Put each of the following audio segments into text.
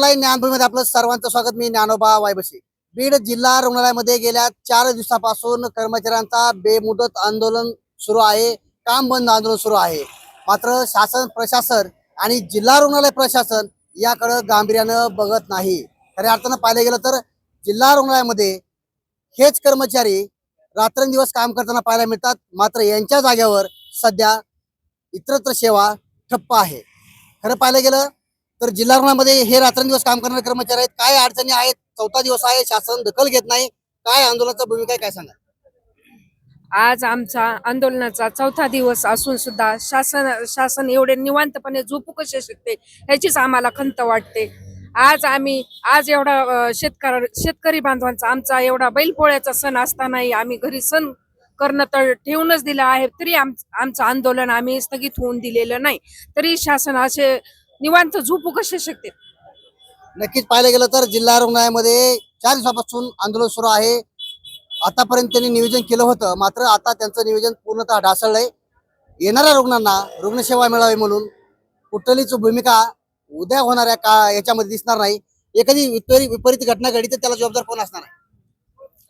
Online ज्ञानभूमीमध्ये आपलं सर्वांचं स्वागत. मी ज्ञानोबा वायबशी. बीड जिल्हा रुग्णालयामध्ये गेल्या चार दिवसापासून कर्मचाऱ्यांचा बेमुदत आंदोलन सुरू आहे. काम बंद आंदोलन सुरू आहे. मात्र शासन प्रशासन आणि जिल्हा रुग्णालय प्रशासन याकडं गांभीर्यानं बघत नाही. खऱ्या अर्थानं पाहिलं गेलं तर जिल्हा रुग्णालयामध्ये हेच कर्मचारी रात्रंदिवस काम करताना पाहायला मिळतात. मात्र यांच्या जागेवर सध्या इतरत्र सेवा ठप्प आहे. खरं पाहायला गेलं तर जिल्हा रुग्णामध्ये हे रात्रंदिवस काम करणारे कर्मचारी आहेत. काय अडचणी आहेत? चौथा दिवस आहे. शासन दखल घेत नाही. काय आंदोलनाचा भूमिका काय सांगा आज आमचा आंदोलनाचा चौथा दिवस असून सुद्धा शासन शासन एवढे निवांतपणे झोपू कसे शकते? ह्याचीच आम्हाला खंत वाटते. आज आम्ही आज एवढा शेतकरी शेतकरी बांधवांचा आमचा एवढा बैलपोळ्याचा सण असतानाही आम्ही घरी सण करणं तर ठेवूनच दिलं आहे. तरी आम आमचं आंदोलन आम्ही स्थगित होऊन दिलेलं नाही. तरी शासन असे निवांत झोपू कसे शकते? नक्कीच पाहायला गेलं तर जिल्हा रुग्णालयामध्ये चार दिवसापासून आंदोलन सुरू आहे. आतापर्यंत त्यांनी नियोजन केलं होतं मात्र आता त्यांचं नियोजन पूर्णतः ढासळलंय. येणाऱ्या रुग्णांना रुग्णसेवा मिळावी म्हणून कुठलीच भूमिका उद्या होणाऱ्या का याच्यामध्ये दिसणार नाही. एखादी विपरी विपरीत घटना घडली तर त्याला जबाबदार कोण असणार आहे?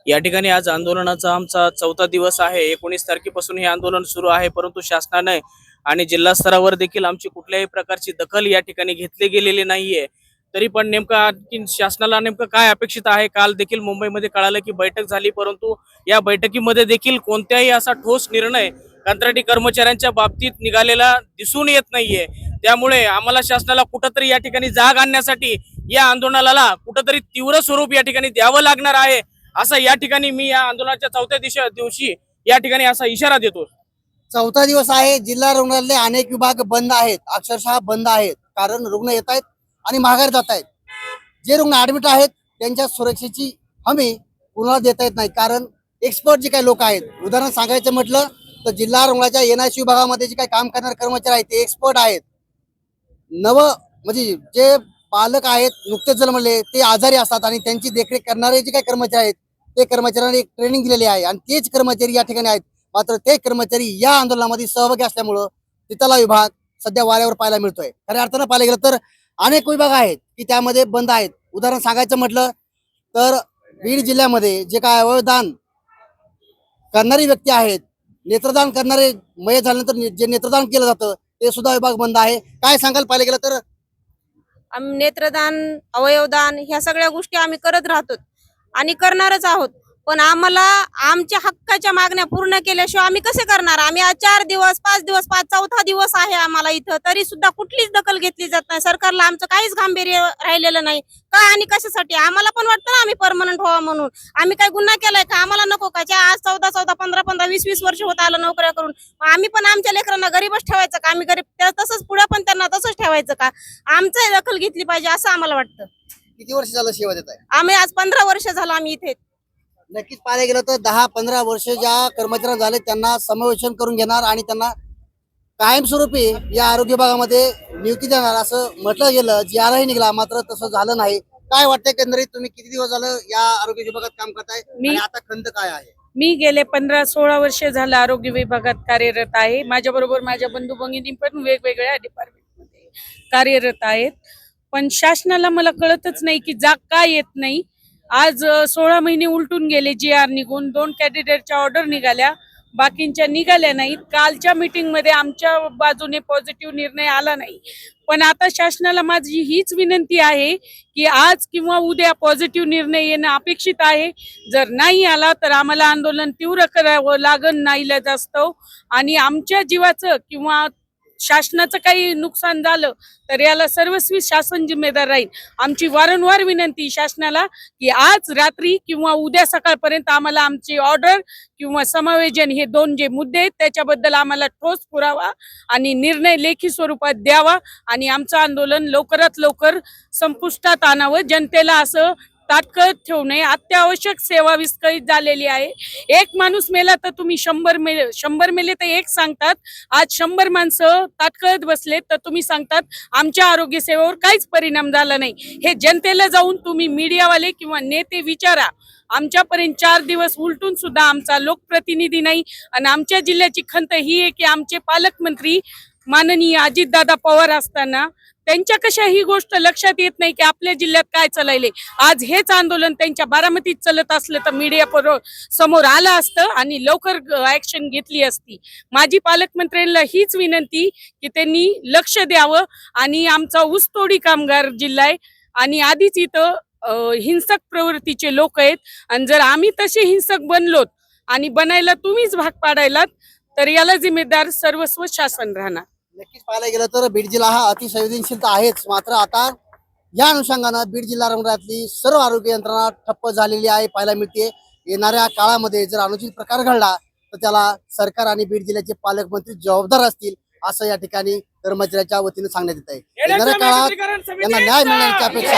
या ठिकाणी आज आंदोलनाचा आमचा चौथा दिवस आहे. एकोणीस तारखेपासून हे आंदोलन सुरू आहे परंतु शासनाने आणि जिल्हा स्तरावर देखील आमची कुठल्याही प्रकारची दखल या ठिकाणी घेतली गेलेली नाहीये. तरी पण नेमकं आणखी शासनाला नेमकं काय अपेक्षित आहे? काल देखील मुंबईमध्ये कळालं की बैठक झाली परंतु या बैठकीमध्ये देखील कोणत्याही असा ठोस निर्णय कंत्राटी कर्मचाऱ्यांच्या बाबतीत निघालेला दिसून येत नाहीये. त्यामुळे आम्हाला शासनाला कुठंतरी या ठिकाणी जाग आणण्यासाठी या आंदोलनाला कुठंतरी तीव्र स्वरूप या ठिकाणी द्यावं लागणार आहे असं या ठिकाणी मी या आंदोलनाच्या चौथ्या दिवशी दिवशी या ठिकाणी असा इशारा देतो. चौथा दिवस आहे. जिल्हा रुग्णालय अनेक विभाग बंद आहेत. अक्षरशः बंद आहेत. कारण रुग्ण येत आहेत आणि माघार जात आहेत. जे रुग्ण ऍडमिट आहेत त्यांच्या सुरक्षेची हमी कुणाला देता येत नाही. कारण एक्सपर्ट जे काही लोक आहेत उदाहरण सांगायचं म्हटलं तर जिल्हा रुग्णाच्या एनआयसी विभागामध्ये जे काही काम करणारे कर्मचारी आहेत ते एक्सपर्ट आहेत. नव म्हणजे जे पालक आहेत नुकतेच जन्मले ते आजारी असतात आणि त्यांची देखरेख करणारे जे काही कर्मचारी आहेत ते कर्मचाऱ्यांना एक ट्रेनिंग दिलेली आहे. आणि तेच कर्मचारी या ठिकाणी आहेत. मात्र ते कर्मचारी या आंदोलनामध्ये सहभागी असल्यामुळं तिथला विभाग सध्या वाऱ्यावर पाहायला मिळतोय. खऱ्या अर्थानं पाहायला गेलं तर अनेक विभाग आहेत की त्यामध्ये बंद आहेत. उदाहरण सांगायचं म्हटलं तर बीड जिल्ह्यामध्ये जे काय अवयवदान करणारी व्यक्ती आहेत नेत्रदान करणारे मय झाल्यानंतर जे नेत्रदान केलं जातं ते सुद्धा विभाग बंद आहे. काय सांगाल पाहिलं गेलं तर? नेत्रदान अवयवदान ह्या सगळ्या गोष्टी आम्ही करत राहतो आणि करणारच आहोत. पण आम्हाला आमच्या हक्काच्या मागण्या पूर्ण केल्याशिवाय आम्ही कसे करणार? आम्ही आज चार दिवस पाच दिवस पाच चौथा दिवस आहे आम्हाला इथं. तरी सुद्धा कुठलीच दखल घेतली जात नाही. सरकारला आमचं काहीच गांभीर्य राहिलेलं नाही. काय आणि कशासाठी? आम्हाला पण वाटतं ना आम्ही परमनंट व्हावं म्हणून. आम्ही काय गुन्हा केलाय का? आम्हाला नको का? ज्या आज चौदा चौदा पंधरा पंधरा वीस वीस वर्ष होत आलं नोकऱ्या करून. आम्ही पण आमच्या लेकरांना गरीबच ठेवायचं का? आम्ही गरीब तसंच पुढे पण त्यांना तसंच ठेवायचं का? आमचं दखल घेतली पाहिजे असं आम्हाला वाटतं. किती वर्ष झालं सेवा देत आहे आम्ही आज पंधरा वर्ष झालं आम्ही इथे. नक्कीच पाहायला गेलं तर दहा पंधरा वर्ष ज्या कर्मचाऱ्यांना झाले त्यांना समावेशन करून घेणार आणि त्यांना कायमस्वरूपी या आरोग्य विभागामध्ये नियुक्ती देणार असं म्हटलं गेलं. जी आरही निघाला मात्र तसं झालं नाही. काय वाटतंय एकंदरीत तुम्ही किती दिवस झालं या आरोग्य विभागात काम करताय मी- आता खंत काय आहे? मी गेले पंधरा सोळा वर्ष झालं आरोग्य विभागात कार्यरत आहे. माझ्या बरोबर माझ्या बंधू भगिनी पण वेगवेगळ्या डिपार्टमेंटमध्ये कार्यरत आहेत. पण शासनाला मला कळतच नाही की जाग का येत नाही. आज सोळा महिने उलटून गेले जी आर निघून. दोन कॅन्डिडेटच्या ऑर्डर निघाल्या. बाकींच्या निघाल्या नाहीत. कालच्या मीटिंगमध्ये आमच्या बाजूने पॉझिटिव्ह निर्णय आला नाही. पण आता शासनाला माझी हीच विनंती आहे की आज किंवा उद्या पॉझिटिव्ह निर्णय येणं अपेक्षित आहे. जर नाही आला तर आम्हाला आंदोलन तीव्र करावं लागण नाहीला जास्त. आणि आमच्या जीवाचं किंवा शासनाचं काही नुकसान झालं तर याला सर्वस्वी शासन जिम्मेदार राहील. आमची वारंवार विनंती शासनाला की आज रात्री किंवा उद्या सकाळपर्यंत आम्हाला आमची ऑर्डर किंवा समायोजन हे दोन जे मुद्दे आहेत त्याच्याबद्दल आम्हाला ठोस पुरावा आणि निर्णय लेखी स्वरूपात द्यावा आणि आमचं आंदोलन लवकरात लवकर संपुष्टात आणावं. जनतेला असं ताटकळत ठेवू नये अत्यावश्यक सेवा विस्कळीत झालेली आहे. एक माणूस मेला तर तुम्ही शंभर मेले शंभर मेले तर एक सांगतात. आज शंभर माणसं ताटकळत बसलेत तर तुम्ही सांगतात आमच्या आरोग्य सेवेवर काहीच परिणाम झाला नाही. हे जनतेला जाऊन तुम्ही मीडियावाले किंवा नेते विचारा. आमच्यापर्यंत चार दिवस उलटून सुद्धा आमचा लोकप्रतिनिधी नाही. आणि आमच्या जिल्ह्याची खंत ही आहे की आमचे पालकमंत्री माननीय अजितदादा पवार असताना त्यांच्या कशा ही गोष्ट लक्षात येत नाही की आपल्या जिल्ह्यात काय चालायले आज हेच आंदोलन त्यांच्या बारामतीत चालत असलं तर मीडिया समोर आलं असतं आणि लवकर ऍक्शन घेतली असती. माझी पालकमंत्र्यांना हीच विनंती की त्यांनी लक्ष द्यावं आणि आमचा ऊसतोडी कामगार जिल्हा आहे आणि आधीच इथं हिंसक प्रवृत्तीचे लोक आहेत. आणि जर आम्ही तसे हिंसक बनलोत आणि बनायला तुम्हीच भाग पाडायलात तर याला जिम्मेदार सर्वस्व शासन राहणार. नक्कीच पाहायला गेलं तर बीड जिल्हा हा अतिसंवेदनशील तर आहेच. मात्र आता या अनुषंगानं बीड जिल्हा रुग्णालयातली सर्व आरोग्य यंत्रणा ठप्प झालेली आहे पाहायला मिळते. येणाऱ्या काळामध्ये जर अनुचित प्रकार घडला तर त्याला सरकार आणि बीड जिल्ह्याचे पालकमंत्री जबाबदार असतील असं या ठिकाणी कर्मचाऱ्याच्या वतीने सांगण्यात येत आहे येणाऱ्या काळात यांना न्याय मिळण्याची अपेक्षा